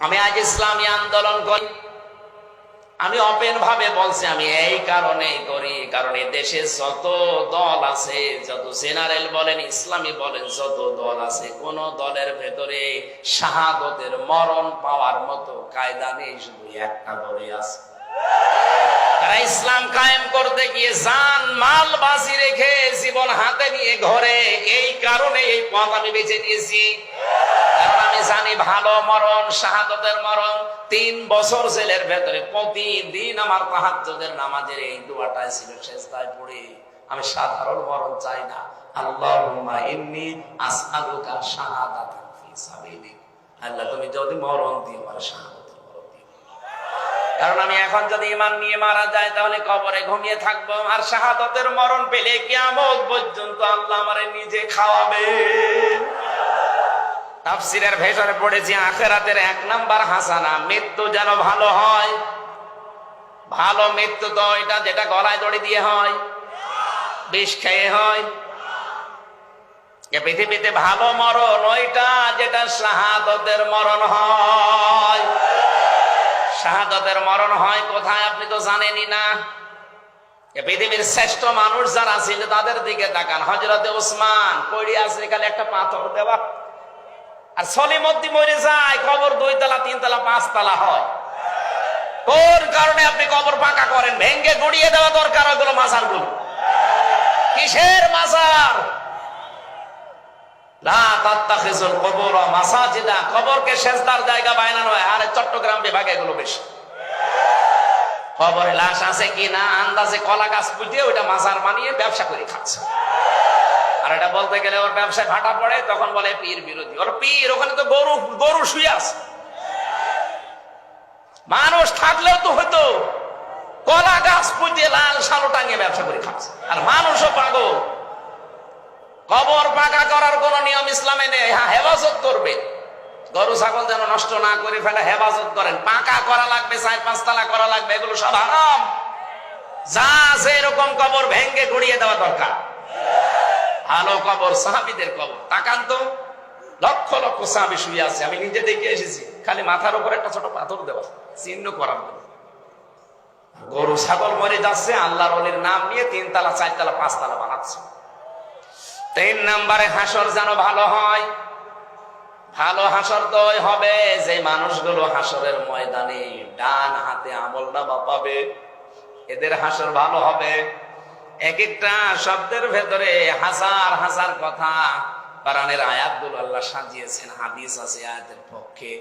আমি আজ ইসলামী আন্দোলন করি। আমি ওপেন ভাবে বলছি, আমি এই কারণেই করি, কারণ দেশে যত দল আছে, যত জেনারেল বলেন, ইসলামী বলেন, যত দল আছে, কোন দলের ভেতরে শাহাদতের মরণ পাওয়ার মতো কায়দা নেই, শুধু একটা দলে আছে। তারা ইসলাম কায়েম করতে গিয়ে জান মাল বাজি রেখে জীবন হাতে নিয়ে ঘরে, এই কারণে এই পথ আমি বেছে নিয়েছি। কারণ ভালো মরণ, শাহাদতের মরণ, তিন বছর জেলের ভেতরে প্রতিদিন আমার তাহাজ্জুদের নামাজের এই দোয়াটাই ছিল শেষদায় পড়ে আমি সাধারণ মরণ চাই না। আল্লাহ যদি মরণ দিও আর শাহাদাতের মরণ দিও। কারণ আমি এখন যদি ইমান নিয়ে মারা তাহলে কবরে ঘুমিয়ে থাকব, আর শাহাদতের মরণ পেলে পর্যন্ত আল্লাহ আমারে নিজে খাওয়াবে। তাফসিরের ভেতরে পড়েছি, আখেরাতের এক নাম্বার হাসানা, মৃত্যু যেন ভালো হয়। ভালো মৃত্যু তো এটা যেটা গলায় দড়ি দিয়ে হয়, বিষ খেয়ে হয়। পৃথিবীতে ভালো মরণ ওইটা যেটা শাহাদতের মরণ হয়। শাহাদতের মরণ হয় কোথায় আপনি তো জানেনই না। পৃথিবীর শ্রেষ্ঠ মানুষ যারা ছিল তাদের দিকে তাকান। হজরতে ওসমান, পড়ে আছে একটা পাথর দেওয়া। আর সলিমদ্দি মরে যায়, কবর দুই তলা, তিন তলা, পাঁচ তলা হয়। কোন কারণে আপনি কবর পাকা করেন? ভেঙ্গে গুড়িয়ে দেওয়া দরকার ওগুলো মাজার? গুলো কিসের মাজার ব্যবসা করে খাচ্ছে। আর এটা বলতে গেলে ওর ব্যবসায় ভাটা পড়ে, তখন বলে পীর বিরোধী। ওর পীর, ওখানে তো গরু গরু শুয়ে আছে। মানুষ থাকলেও তো হতো, কলা গাছ পুঁতে লাল সালো টাঙিয়ে ব্যবসা করে খাচ্ছে। আর মানুষও পাগল। কবর পাকা করার কোন নিয়ম ইসলামে নেই। হ্যাঁ হেফাজত করবে। গরু, ছাগল যেন নষ্ট না করে ফেলে, হেফাজত করেন। পাকা করা লাগবে, চার পাঁচতলা করা লাগবে, এগুলো সব হারাম। যা আছে এরকম কবর ভেঙ্গে গড়িয়ে দেওয়া দরকার। ভালো কবর, সাহাবিদের কবর। তাকান তো। লক্ষ লক্ষ সাহাবি শুয়ে আছে। আমি নিজে দেখে এসেছি। খালি মাথার উপর একটা ছোট পাথর দেওয়া। চিহ্ন করার গরু, ছাগল মরে যাচ্ছে। আল্লাহর অলির নাম নিয়ে তিনতলা, চারতলা, পাঁচতলা বানাচ্ছে। তিন নাম্বারে হাসর যেন ভালো হয়। ভালো হাসর তো হবে যে মানুষগুলো হাসরের ময়দানে ডান হাতে আমল নামা পাবে। এদের হাসর ভালো হবে। এক একটা শব্দের ভেতরে হাজার হাজার কথা কোরআনের আয়াতগুলো আল্লাহ সাজিয়েছেন, হাদিস আছে আয়াতের পক্ষে।